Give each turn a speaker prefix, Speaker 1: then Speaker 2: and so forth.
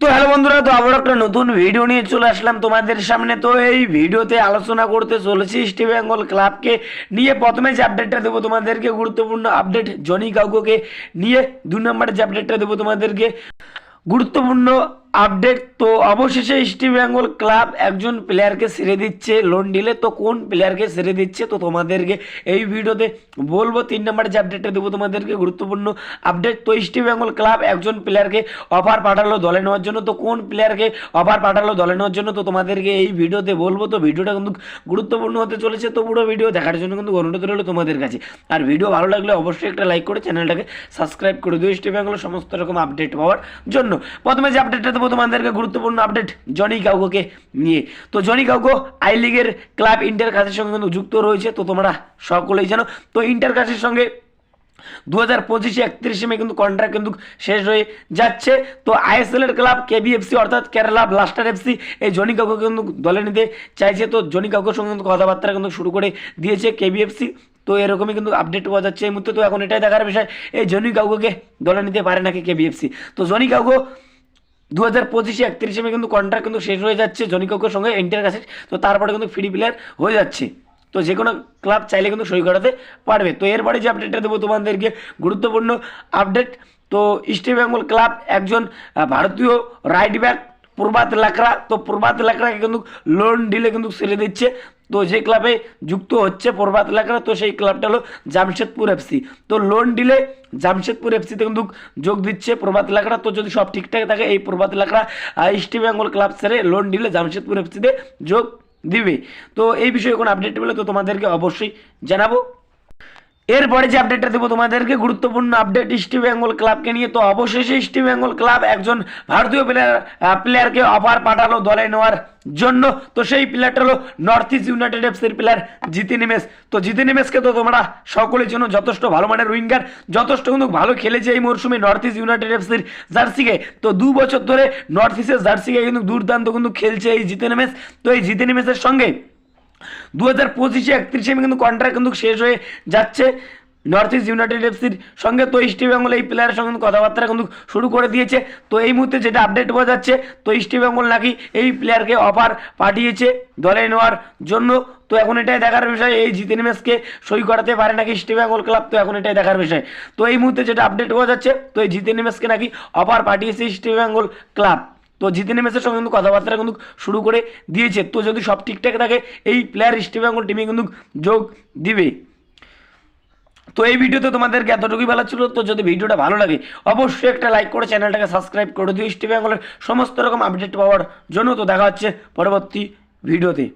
Speaker 1: তো হ্যালো বন্ধুরা, তো আবার একটা নতুন ভিডিও নিয়ে চলে আসলাম তোমাদের সামনে। তো এই ভিডিওতে আলোচনা করতে চলেছি ইস্ট বেঙ্গল ক্লাবকে নিয়ে। প্রথমে যে আপডেটটা দেবো তোমাদেরকে, গুরুত্বপূর্ণ আপডেট জনি কাউকে নিয়ে। দু নম্বরে যে আপডেটটা দেবো তোমাদেরকে, গুরুত্বপূর্ণ আপডেট, তো অবশেষে ইস্ট বেঙ্গল ক্লাব একজন প্লেয়ারকে ছেড়ে দিচ্ছে। লোন ডিলে তো কোন প্লেয়ারকে ছেড়ে দিচ্ছে? তো তোমাদেরকে এই ভিডিওতে বলব, তিন নম্বর যে আপডেটটা দেবো তোমাদেরকে, গুরুত্বপূর্ণ আপডেট তো ইস্ট বেঙ্গল ক্লাব একজন প্লেয়ারকে অফার পাঠালো দলে নেওয়ার জন্য। তো কোন প্লেয়ারকে অফার পাঠালো দলে নেওয়ার জন্য? তো তোমাদেরকে এই ভিডিওতে বলব। তো ভিডিওটা কিন্তু গুরুত্বপূর্ণ হতে চলেছে। তো পুরো ভিডিও দেখার জন্য কিন্তু অনুরোধ রইল তোমাদের কাছে। আর ভিডিও ভালো লাগলে অবশ্যই একটা লাইক করে চ্যানেলটাকে সাবস্ক্রাইব করে দিও। ইস্ট বেঙ্গলের সমস্ত রকম আপডেট পাওয়ার জন্য। প্রথমে যে আপডেটটা দেবো তোমাদেরকে গুরুত্বপূর্ণ আপডেট জনি কাউকে নিয়ে। তো জনি কাউকো আই লিগের ক্লাব ইন্টার কাছের সঙ্গে কিন্তু যুক্ত রয়েছে। তো তোমরা সকলেই জানো। তো ইন্টার কাছের সঙ্গে দু হাজার পঁচিশে একত্রিশে মে কিন্তু কন্ট্রাক্ট কিন্তু শেষ হয়ে যাচ্ছে। তো আইএসএল এর ক্লাব কেবিএফসি অর্থাৎ কেরালা ব্লাস্টার এফসি এই জনি কাউকে কিন্তু দলে নিতে চাইছে। তো জনি কাউকের সঙ্গে কিন্তু কথাবার্তা কিন্তু শুরু করে দিয়েছে কেবিএফসি তো এরকমই কিন্তু আপডেট পাওয়া যাচ্ছে এই মুহূর্তে। তো এখন এটাই দেখার বিষয়, এই জনি কাউকে দলে নিতে পারে নাকি কেবিএফসি তো জনি কাউকে দু হাজার পঁচিশে একত্রিশে মে কিন্তু কন্ট্রাক্ট কিন্তু শেষ হয়ে যাচ্ছে জনি কাউকের সঙ্গে এন্টার কাছে। তো তারপরে কিন্তু ফ্রি প্লেয়ার হয়ে যাচ্ছে। তো যে কোনো ক্লাব চাইলে কিন্তু সই করাতে পারবে। তো এরপরে যে আপডেটটা দেবো তোমাদেরকে, গুরুত্বপূর্ণ আপডেট তো ইস্ট বেঙ্গল ক্লাব একজন ভারতীয় রাইট ব্যাক প্রভাত লাকড়া, তো প্রভাত লাকড়াকে কিন্তু লোন ডিলে কিন্তু ছেড়ে দিচ্ছে। তো যে ক্লাবে যুক্ত হচ্ছে প্রভাত লাকড়া, তো সেই ক্লাবটা হলো জামশেদপুর এফসি। তো লোন ডিলে জামশেদপুর এফসিতে কিন্তু যোগ দিচ্ছে প্রভাত লাকড়া। তো যদি সব ঠিকঠাক থাকে, এই প্রভাত লাকড়া ইস্ট বেঙ্গল ক্লাব ছেড়ে লোন ডিলে জামশেদপুর এফসিতে যোগ দিবে। তো এই বিষয়ে কোনো আপডেট পেলে তো তোমাদেরকে অবশ্যই জানাব। এরপরে যে আপডেটটা দেবো, তোমাদেরকে গুরুত্বপূর্ণ আপডেট ইস্ট বেঙ্গল ক্লাবকে নিয়ে। তো অবশেষে ইস্ট বেঙ্গল ক্লাব একজন ভারতীয় প্লেয়ার প্লেয়ারকে অফার পাঠালো দলে নেওয়ার জন্য। তো সেই প্লেয়ারটা হলো নর্থ ইস্ট ইউনাইটেড এফসির প্লেয়ার জিতি নিমেস তো জিতি নিমেসকে তো তোমরা সকলের জন্য যথেষ্ট ভালো মানের উইঙ্গার যথেষ্ট কিন্তু ভালো খেলেছে এই মরশুমে নর্থ ইস্ট ইউনাইটেড এফসির জার্সিকে। তো দু বছর ধরে নর্থ ইস্টের জার্সিকে কিন্তু দুর্দান্ত কিন্তু খেলছে এই জিতে নিমেস তো এই জিতে নিমেসের সঙ্গে দু হাজার পঁচিশে একত্রিশে মে কিন্তু কন্ট্রাক্ট কিন্তু শেষ হয়ে যাচ্ছে। নর্থ ইস্ট ইউনাইটেড এফসির সঙ্গে তো ইস্ট বেঙ্গল এই প্লেয়ারের সঙ্গে কিন্তু কথাবার্তা কিন্তু শুরু করে দিয়েছে। তো এই মুহূর্তে যেটা আপডেট পাওয়া যাচ্ছে, তো ইস্ট বেঙ্গল নাকি এই প্লেয়ারকে অফার পাঠিয়েছে দলে নেওয়ার জন্য। তো এখন এটাই দেখার বিষয়, এই জিতেন ম্যাচকে সই করাতে পারে নাকি ইস্ট বেঙ্গল ক্লাব তো এখন এটাই দেখার বিষয়। তো এই মুহূর্তে যেটা আপডেট পাওয়া যাচ্ছে, তো এই জিতেন ম্যাচকে নাকি অফার পাঠিয়েছে ইস্ট বেঙ্গল ক্লাব তো জিতেন মেসের সঙ্গে কিন্তু কথাবার্তা কিন্তু শুরু করে দিয়েছে। তো যদি সব ঠিকঠাক থাকে, এই প্লেয়ার ইস্ট টিমে কিন্তু যোগ দিবে। তো এই ভিডিওতে তোমাদেরকে এতটুকুই ভালো ছিল। তো যদি ভিডিওটা ভালো লাগে, অবশ্যই একটা লাইক করে চ্যানেলটাকে সাবস্ক্রাইব করে দিও। ইস্ট সমস্ত রকম আপডেট পাওয়ার জন্য। তো দেখা হচ্ছে পরবর্তী ভিডিওতে।